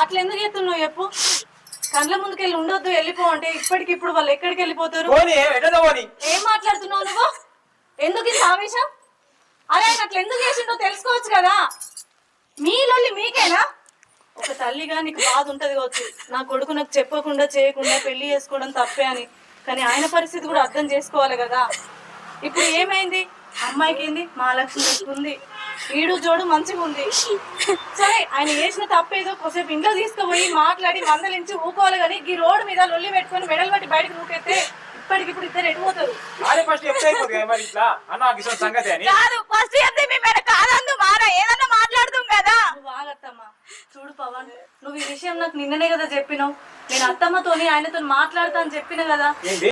అట్లా ఎందుకు ఎత్తున్నావు చెప్పు? కండ్ల ముందుకెళ్ళి ఉండొద్దు వెళ్ళిపో అంటే ఇప్పటికిప్పుడు వాళ్ళు ఎక్కడికి వెళ్ళిపోతారు? ఏం మాట్లాడుతున్నావు నువ్వు? ఎందుకు ఇంత ఆవేశం? అరే ఆయన అట్లా ఎందుకు చేసిండో తెలుసుకోవచ్చు కదా. మీ లొల్లి మీకేనా? ఒక తల్లిగా నీకు బాధ ఉంటది కావచ్చు. నా కొడుకు నాకు చెప్పకుండా చేయకుండా పెళ్ళి చేసుకోవడం తప్పే అని. కానీ ఆయన పరిస్థితి కూడా అర్థం చేసుకోవాలి కదా. ఇప్పుడు ఏమైంది? అమ్మాయికి ఏంది? మా లక్ష్మి ఉంది ఈడు జోడు మంచిగా ఉంది. సరే ఆయన చేసిన తప్పేదో కొద్దిసేపు ఇంట్లో తీసుకుపోయి మాట్లాడి మందలించి ఊకోవాలి కానీ ఈ రోడ్డు మీద లొల్లి పెట్టుకొని మెడలు పట్టి బయటకు ఊకెత్తే ఇప్పటికిప్పుడు ఇద్దరు ఎడిపోతారు. కదా ఫస్ట్ చెప్తే మీ కాదందు మారా ఏదన్నా మాట్లాడుతాం కదా. చూడు పవన్ నువ్వు ఈ విషయం నాకు నిన్ననే కదా చెప్పినావు. నేను అత్తమ్మతోని ఆయనతో మాట్లాడతా అని చెప్పిన కదా.